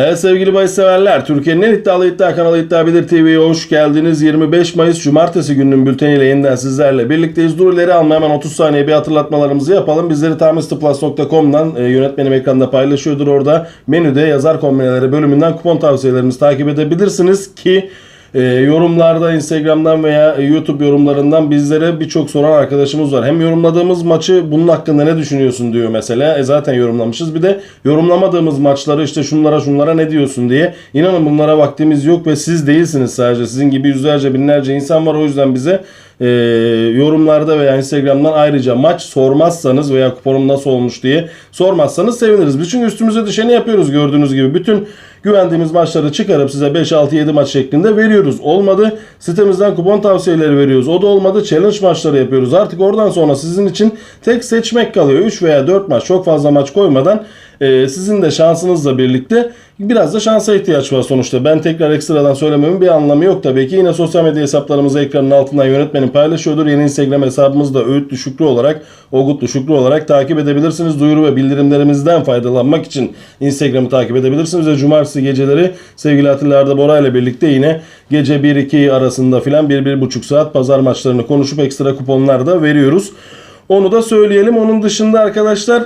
Evet sevgili bahis severler, Türkiye'nin en iddialı iddia kanalı İddia Bilir TV'ye hoş geldiniz. 25 Mayıs Cumartesi gününün bülteniyle yeniden sizlerle birlikteyiz. Dur ileri alma hemen 30 saniye bir hatırlatmalarımızı yapalım. Bizleri tamistplus.com'dan e, yönetmenim ekranda paylaşıyordur orada. Menüde yazar kombineleri bölümünden kupon tavsiyelerimizi takip edebilirsiniz ki e, yorumlarda Instagram'dan veya e, YouTube yorumlarından bizlere birçok soran arkadaşımız var. Hem yorumladığımız maçı bunun hakkında ne düşünüyorsun diyor mesela. E zaten yorumlamışız. Bir de yorumlamadığımız maçları işte şunlara şunlara ne diyorsun diye. İnanın bunlara vaktimiz yok ve siz değilsiniz sadece. Sizin gibi yüzlerce binlerce insan var. O yüzden bize e, yorumlarda veya Instagram'dan ayrıca maç sormazsanız veya kuponum nasıl olmuş diye sormazsanız seviniriz. Biz çünkü üstümüze düşeni yapıyoruz gördüğünüz gibi. Bütün güvendiğimiz maçları çıkarıp size 5, 6, 7 maç şeklinde veriyoruz. Olmadı sitemizden kupon tavsiyeleri veriyoruz. O da olmadı challenge maçları yapıyoruz. Artık oradan sonra sizin için tek seçmek kalıyor. 3 veya 4 maç çok fazla maç koymadan e, sizin de şansınızla birlikte biraz da şansa ihtiyaç var sonuçta. Ben tekrar ekstradan söylememin bir anlamı yok tabii ki. Yine sosyal medya hesaplarımızı ekranın altından yönetmenim paylaşıyordur. Yeni Instagram hesabımız da Öğütlü Şükrü olarak, Ogutlu Şükrü olarak takip edebilirsiniz. Duyuru ve bildirimlerimizden faydalanmak için Instagram'ı takip edebilirsiniz. Ve cumartesi geceleri sevgili Atilla Arda Bora ile birlikte yine gece 1-2 arasında filan 1-1,5 saat pazar maçlarını konuşup ekstra kuponlar da veriyoruz. Onu da söyleyelim. Onun dışında arkadaşlar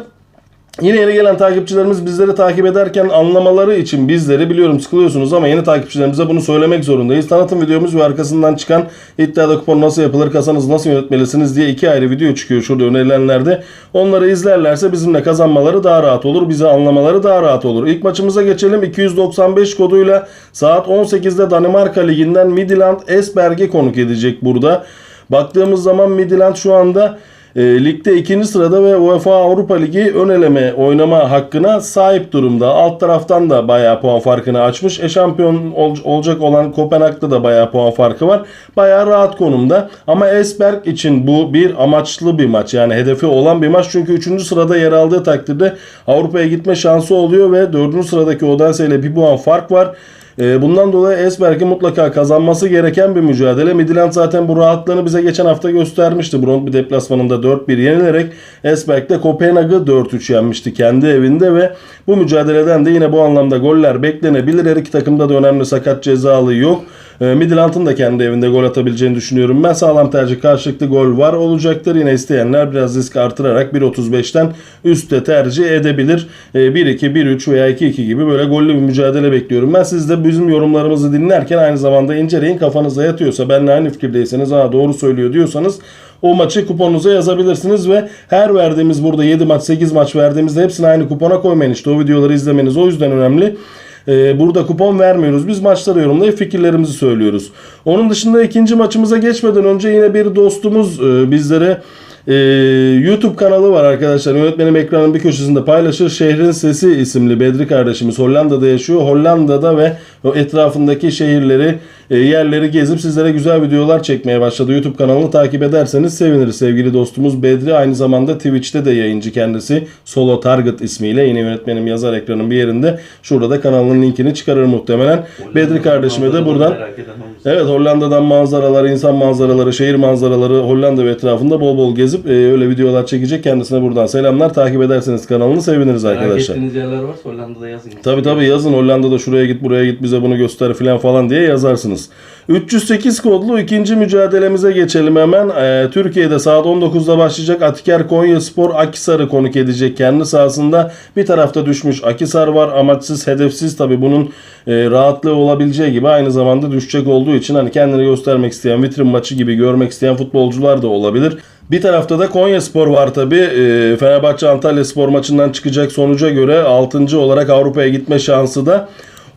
Yine yeni gelen takipçilerimiz bizleri takip ederken anlamaları için bizleri biliyorum sıkılıyorsunuz ama yeni takipçilerimize bunu söylemek zorundayız. Tanıtım videomuz ve arkasından çıkan iddiada kupon nasıl yapılır, kasanızı nasıl yönetmelisiniz diye iki ayrı video çıkıyor şurada önerilenlerde. Onları izlerlerse bizimle kazanmaları daha rahat olur, bize anlamaları daha rahat olur. İlk maçımıza geçelim. 295 koduyla saat 18'de Danimarka Ligi'nden Midland Esberg'e konuk edecek burada. Baktığımız zaman Midland şu anda e, ligde ikinci sırada ve UEFA Avrupa Ligi ön eleme oynama hakkına sahip durumda. Alt taraftan da bayağı puan farkını açmış. E şampiyon ol- olacak olan Kopenhag'da da bayağı puan farkı var. Bayağı rahat konumda. Ama Esberg için bu bir amaçlı bir maç. Yani hedefi olan bir maç. Çünkü 3. sırada yer aldığı takdirde Avrupa'ya gitme şansı oluyor ve 4. sıradaki Odense ile bir puan fark var. Ee, Bundan dolayı Esberg'in mutlaka kazanması gereken bir mücadele. Midland zaten bu rahatlığını bize geçen hafta göstermişti. Brøndby deplasmanında 4-1 yenilerek Esberg de Kopenhag'ı 4-3 yenmişti kendi evinde ve bu mücadeleden de yine bu anlamda goller beklenebilir. Her iki takımda da önemli sakat cezalı yok. Ee, Midland'ın da kendi evinde gol atabileceğini düşünüyorum. Ben sağlam tercih karşılıklı gol var olacaktır. Yine isteyenler biraz risk artırarak 1.35'ten üstte tercih edebilir. Ee, 1-2, 1-3 veya 2-2 gibi böyle gollü bir mücadele bekliyorum. Ben siz de bizim yorumlarımızı dinlerken aynı zamanda inceleyin. Kafanıza yatıyorsa benle aynı fikirdeyseniz ha doğru söylüyor diyorsanız o maçı kuponunuza yazabilirsiniz ve her verdiğimiz burada 7 maç 8 maç verdiğimizde hepsini aynı kupona koymayın. İşte o videoları izlemeniz o yüzden önemli. Ee, burada kupon vermiyoruz. Biz maçları yorumlayıp fikirlerimizi söylüyoruz. Onun dışında ikinci maçımıza geçmeden önce yine bir dostumuz e, bizlere e, YouTube kanalı var arkadaşlar. Yönetmenim ekranın bir köşesinde paylaşır. Şehrin Sesi isimli Bedri kardeşimiz Hollanda'da yaşıyor. Hollanda'da ve etrafındaki şehirleri, e, yerleri gezip sizlere güzel videolar çekmeye başladı. YouTube kanalını takip ederseniz seviniriz sevgili dostumuz Bedri. Aynı zamanda Twitch'te de yayıncı kendisi. Solo Target ismiyle. Yine yönetmenim yazar ekranın bir yerinde. Şurada da kanalın linkini çıkarır muhtemelen. Bedri kardeşime de buradan Merak. Evet Hollanda'dan manzaralar, insan manzaraları, şehir manzaraları Hollanda ve etrafında bol bol gezip e, öyle videolar çekecek. Kendisine buradan selamlar. Takip ederseniz kanalını seviniriz Merak arkadaşlar. ettiğiniz yerler varsa Hollanda'da yazın. Tabi tabi yazın Hollanda'da şuraya git buraya git bize bunu göster filan falan diye yazarsınız. 308 kodlu ikinci mücadelemize geçelim hemen. Ee, Türkiye'de saat 19'da başlayacak Atiker Konya Spor Akisar'ı konuk edecek kendi sahasında. Bir tarafta düşmüş Akisar var amaçsız hedefsiz tabi bunun e, rahatlığı olabileceği gibi aynı zamanda düşecek olduğu için hani kendini göstermek isteyen vitrin maçı gibi görmek isteyen futbolcular da olabilir. Bir tarafta da Konya Spor var tabi. Ee, Fenerbahçe Antalya Spor maçından çıkacak sonuca göre 6. olarak Avrupa'ya gitme şansı da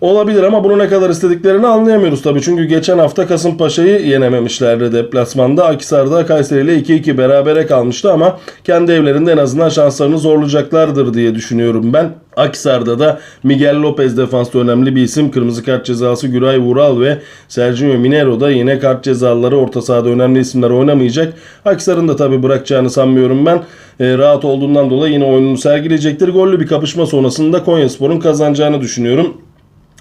olabilir ama bunu ne kadar istediklerini anlayamıyoruz tabi. Çünkü geçen hafta Kasımpaşa'yı yenememişlerdi deplasmanda. Akisar'da Kayseri ile 2-2 berabere kalmıştı ama kendi evlerinde en azından şanslarını zorlayacaklardır diye düşünüyorum ben. Akisar'da da Miguel Lopez defansta önemli bir isim. Kırmızı kart cezası Güray Vural ve Sergio Minero da yine kart cezaları orta sahada önemli isimler oynamayacak. Akisar'ın da tabi bırakacağını sanmıyorum ben. E, rahat olduğundan dolayı yine oyununu sergileyecektir. Gollü bir kapışma sonrasında Konyaspor'un kazanacağını düşünüyorum.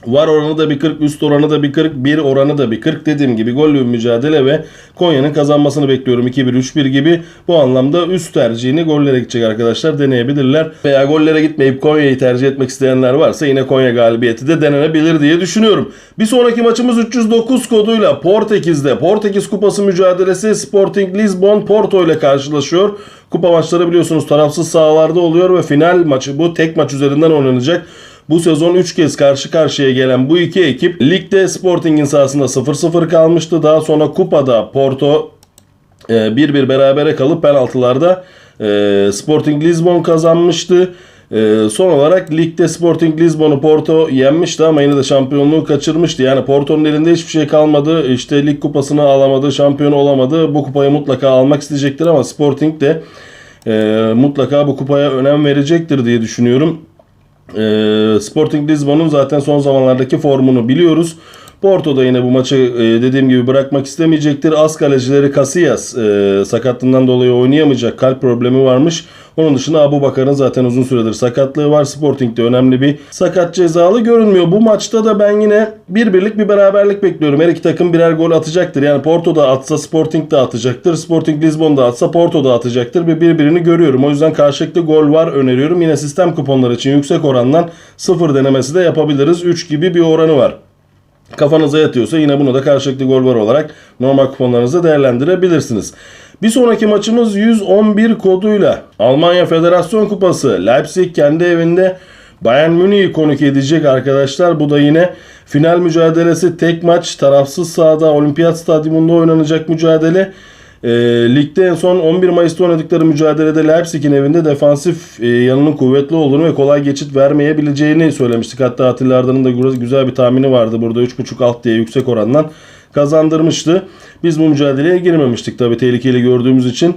Var oranı da bir 40, üst oranı da bir 40, bir oranı da bir 40. Dediğim gibi gollü mücadele ve Konya'nın kazanmasını bekliyorum. 2-1, 3-1 gibi. Bu anlamda üst tercihini gollere gidecek arkadaşlar deneyebilirler. Veya gollere gitmeyip Konya'yı tercih etmek isteyenler varsa yine Konya galibiyeti de denenebilir diye düşünüyorum. Bir sonraki maçımız 309 koduyla Portekiz'de. Portekiz Kupası mücadelesi Sporting Lisbon Porto ile karşılaşıyor. Kupa maçları biliyorsunuz tarafsız sahalarda oluyor ve final maçı bu tek maç üzerinden oynanacak. Bu sezon 3 kez karşı karşıya gelen bu iki ekip ligde Sporting'in sahasında 0-0 kalmıştı. Daha sonra kupada Porto e, 1-1 berabere kalıp penaltılarda e, Sporting Lisbon kazanmıştı. E, son olarak ligde Sporting Lisbon'u Porto yenmişti ama yine de şampiyonluğu kaçırmıştı. Yani Porto'nun elinde hiçbir şey kalmadı. İşte lig kupasını alamadı, şampiyon olamadı. Bu kupayı mutlaka almak isteyecektir ama Sporting de e, mutlaka bu kupaya önem verecektir diye düşünüyorum. E, Sporting Lisbon'un zaten son zamanlardaki formunu biliyoruz. Porto da yine bu maçı e, dediğim gibi bırakmak istemeyecektir. Az kalecileri Casillas e, sakatlığından dolayı oynayamayacak. Kalp problemi varmış. Onun dışında Abu Bakar'ın zaten uzun süredir sakatlığı var. Sporting'de önemli bir sakat cezalı görünmüyor. Bu maçta da ben yine bir birlik bir beraberlik bekliyorum. Her iki takım birer gol atacaktır. Yani Porto da atsa Sporting de atacaktır. Sporting Lisbon da atsa Porto da atacaktır. Ve birbirini görüyorum. O yüzden karşılıklı gol var öneriyorum. Yine sistem kuponları için yüksek orandan sıfır denemesi de yapabiliriz. 3 gibi bir oranı var kafanıza yatıyorsa yine bunu da karşılıklı gol var olarak normal kuponlarınızda değerlendirebilirsiniz. Bir sonraki maçımız 111 koduyla Almanya Federasyon Kupası Leipzig kendi evinde Bayern Münih'i konuk edecek arkadaşlar. Bu da yine final mücadelesi tek maç tarafsız sahada Olimpiyat Stadyumunda oynanacak mücadele. E, ligde en son 11 Mayıs'ta oynadıkları mücadelede Leipzig'in evinde defansif e, yanının kuvvetli olduğunu ve kolay geçit vermeyebileceğini söylemiştik. Hatta Atilla Arda'nın da güzel bir tahmini vardı burada 3.5 alt diye yüksek orandan kazandırmıştı. Biz bu mücadeleye girmemiştik tabii tehlikeli gördüğümüz için.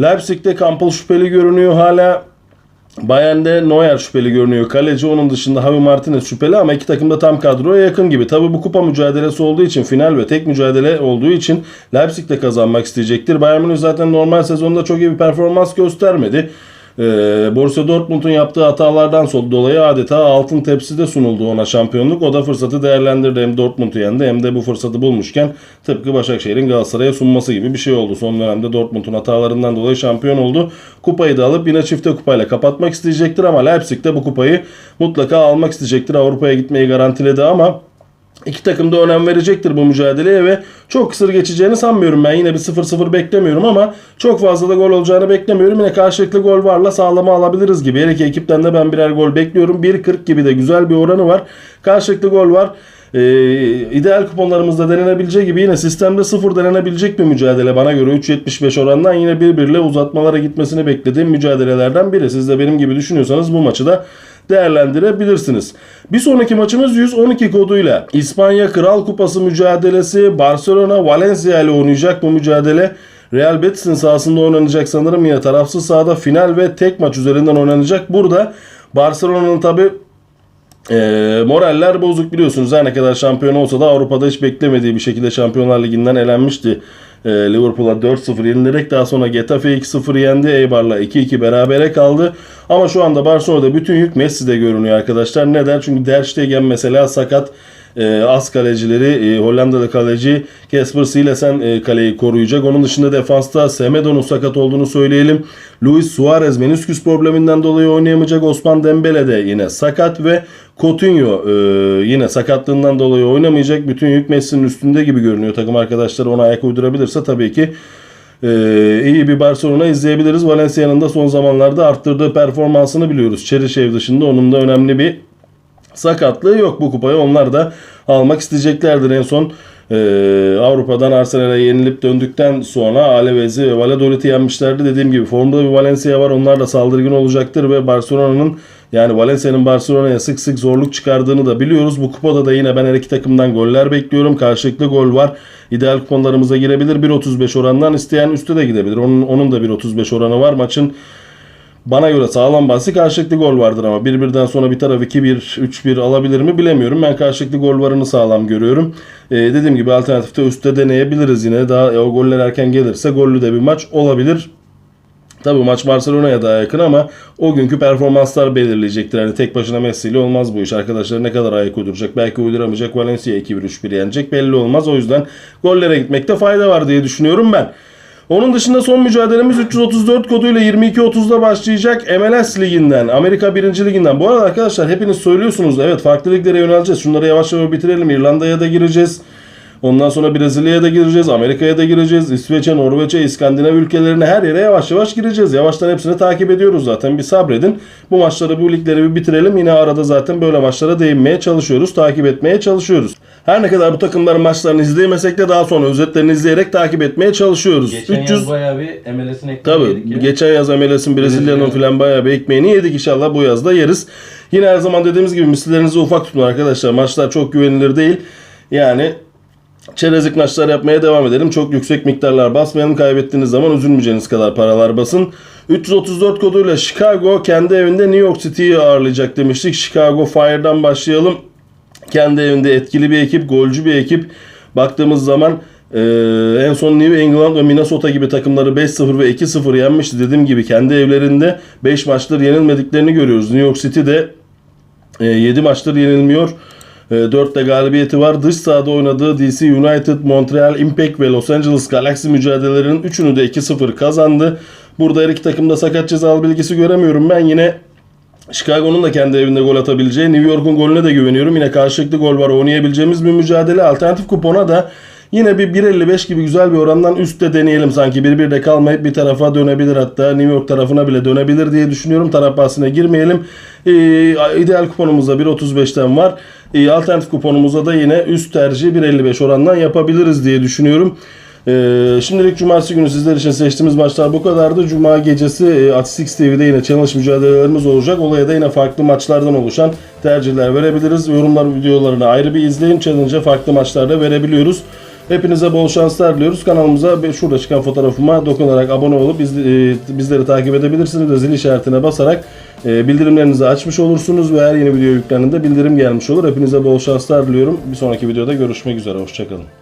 Leipzig'te Kampel şüpheli görünüyor hala. Bayern'de Neuer şüpheli görünüyor. Kaleci onun dışında Javi Martinez şüpheli ama iki takım da tam kadroya yakın gibi. Tabi bu kupa mücadelesi olduğu için final ve tek mücadele olduğu için Leipzig de kazanmak isteyecektir. Bayern Münih zaten normal sezonda çok iyi bir performans göstermedi. Ee, Borussia Dortmund'un yaptığı hatalardan dolayı adeta altın tepside sunuldu ona şampiyonluk. O da fırsatı değerlendirdi. Hem Dortmund'u yendi hem de bu fırsatı bulmuşken tıpkı Başakşehir'in Galatasaray'a sunması gibi bir şey oldu. Son dönemde Dortmund'un hatalarından dolayı şampiyon oldu. Kupayı da alıp yine çifte kupayla kapatmak isteyecektir ama Leipzig de bu kupayı mutlaka almak isteyecektir. Avrupa'ya gitmeyi garantiledi ama İki takım da önem verecektir bu mücadeleye ve çok kısır geçeceğini sanmıyorum ben. Yine bir 0-0 beklemiyorum ama çok fazla da gol olacağını beklemiyorum. Yine karşılıklı gol varla sağlama alabiliriz gibi. Her iki ekipten de ben birer gol bekliyorum. 1.40 gibi de güzel bir oranı var. Karşılıklı gol var. Ee, ideal kuponlarımızda denenebileceği gibi yine sistemde 0 denenebilecek bir mücadele bana göre 3.75 orandan yine birbiriyle uzatmalara gitmesini beklediğim mücadelelerden biri. Siz de benim gibi düşünüyorsanız bu maçı da değerlendirebilirsiniz. Bir sonraki maçımız 112 koduyla İspanya Kral Kupası mücadelesi Barcelona Valencia ile oynayacak bu mücadele. Real Betis'in sahasında oynanacak sanırım yine tarafsız sahada final ve tek maç üzerinden oynanacak. Burada Barcelona'nın tabi e, moraller bozuk biliyorsunuz. Her ne kadar şampiyon olsa da Avrupa'da hiç beklemediği bir şekilde Şampiyonlar Ligi'nden elenmişti. E, Liverpool'a 4-0 yenilerek daha sonra Getafe 2-0 yendi. Eibar'la 2-2 berabere kaldı. Ama şu anda Barcelona'da bütün yük Messi'de görünüyor arkadaşlar. Neden? Çünkü Der Stegen mesela sakat e, az kalecileri e, Hollandalı kaleci Casper Silesen e, kaleyi koruyacak. Onun dışında defansta Semedo'nun sakat olduğunu söyleyelim. Luis Suarez menisküs probleminden dolayı oynayamayacak. Osman Dembele de yine sakat ve Coutinho e, yine sakatlığından dolayı oynamayacak. Bütün yük Messi'nin üstünde gibi görünüyor. Takım arkadaşları ona ayak uydurabilirse tabii ki e, iyi bir Barcelona izleyebiliriz. Valencia'nın da son zamanlarda arttırdığı performansını biliyoruz. Çerişev dışında onun da önemli bir sakatlığı yok bu kupayı. Onlar da almak isteyeceklerdir en son. Ee, Avrupa'dan Arsenal'e yenilip döndükten sonra Alavez'i ve Valladolid'i yenmişlerdi. Dediğim gibi formda bir Valencia var. Onlar da saldırgın olacaktır ve Barcelona'nın yani Valencia'nın Barcelona'ya sık sık zorluk çıkardığını da biliyoruz. Bu kupada da yine ben her iki takımdan goller bekliyorum. Karşılıklı gol var. İdeal kuponlarımıza girebilir. 1.35 orandan isteyen üstte de gidebilir. Onun, onun da 1.35 oranı var. Maçın bana göre sağlam bahsi karşılıklı gol vardır ama bir birden sonra bir taraf 2-1, 3-1 alabilir mi bilemiyorum. Ben karşılıklı gol varını sağlam görüyorum. Ee, dediğim gibi alternatifte üstte deneyebiliriz yine. Daha e, o goller erken gelirse gollü de bir maç olabilir. Tabii maç Barcelona'ya daha yakın ama o günkü performanslar belirleyecektir. Yani tek başına Messi ile olmaz bu iş. Arkadaşlar ne kadar ayak uyduracak. Belki uyduramayacak. Valencia 2-1-3-1 yenecek. Belli olmaz. O yüzden gollere gitmekte fayda var diye düşünüyorum ben. Onun dışında son mücadelemiz 334 koduyla 22.30'da başlayacak MLS liginden, Amerika 1. liginden. Bu arada arkadaşlar hepiniz söylüyorsunuz evet farklı liglere yöneleceğiz. Şunları yavaş yavaş bitirelim. İrlanda'ya da gireceğiz. Ondan sonra Brezilya'ya da gireceğiz, Amerika'ya da gireceğiz, İsveç'e, Norveç'e, İskandinav ülkelerine her yere yavaş yavaş gireceğiz. Yavaştan hepsini takip ediyoruz zaten. Bir sabredin. Bu maçları, bu ligleri bir bitirelim. Yine arada zaten böyle maçlara değinmeye çalışıyoruz, takip etmeye çalışıyoruz. Her ne kadar bu takımların maçlarını izleyemesek de daha sonra özetlerini izleyerek takip etmeye çalışıyoruz. Geçen 300 yaz bayağı bir MLS'in ekmeği Tabii yedik ya. geçen yaz MLS'in Brezilya'nın Brezilya. filan bayağı bir ekmeğini yedik inşallah bu yazda yeriz. Yine her zaman dediğimiz gibi mislilerinizi ufak tutun arkadaşlar. Maçlar çok güvenilir değil. Yani çerezlik maçlar yapmaya devam edelim. Çok yüksek miktarlar basmayalım. Kaybettiğiniz zaman üzülmeyeceğiniz kadar paralar basın. 334 koduyla Chicago kendi evinde New York City'yi ağırlayacak demiştik. Chicago Fire'dan başlayalım. Kendi evinde etkili bir ekip, golcü bir ekip. Baktığımız zaman eee, en son New England ve Minnesota gibi takımları 5-0 ve 2-0 yenmişti. Dediğim gibi kendi evlerinde 5 maçtır yenilmediklerini görüyoruz. New York City'de 7 maçtır yenilmiyor. 4 de galibiyeti var. Dış sahada oynadığı DC United, Montreal Impact ve Los Angeles Galaxy mücadelelerinin 3'ünü de 2-0 kazandı. Burada her iki takımda sakat cezalı bilgisi göremiyorum. Ben yine Chicago'nun da kendi evinde gol atabileceği, New York'un golüne de güveniyorum. Yine karşılıklı gol var oynayabileceğimiz bir mücadele. Alternatif kupona da yine bir 1.55 gibi güzel bir orandan üstte deneyelim sanki. 1-1'de kalmayıp bir tarafa dönebilir hatta New York tarafına bile dönebilir diye düşünüyorum. Taraf bahsine girmeyelim. Ee, ideal kuponumuzda 1.35'ten var. Ee, alternatif kuponumuzda da yine üst tercih 1.55 orandan yapabiliriz diye düşünüyorum. Ee, şimdilik cumartesi günü sizler için seçtiğimiz maçlar bu kadardı. Cuma gecesi e, At6 TV'de yine challenge mücadelelerimiz olacak. Olaya da yine farklı maçlardan oluşan tercihler verebiliriz. Yorumlar videolarını ayrı bir izleyin. Challenge'a farklı maçlarda verebiliyoruz. Hepinize bol şanslar diliyoruz. Kanalımıza şurada çıkan fotoğrafıma dokunarak abone olup biz, e, bizleri takip edebilirsiniz. Ve zil işaretine basarak e, bildirimlerinizi açmış olursunuz ve her yeni video yüklendiğinde bildirim gelmiş olur. Hepinize bol şanslar diliyorum. Bir sonraki videoda görüşmek üzere. Hoşçakalın.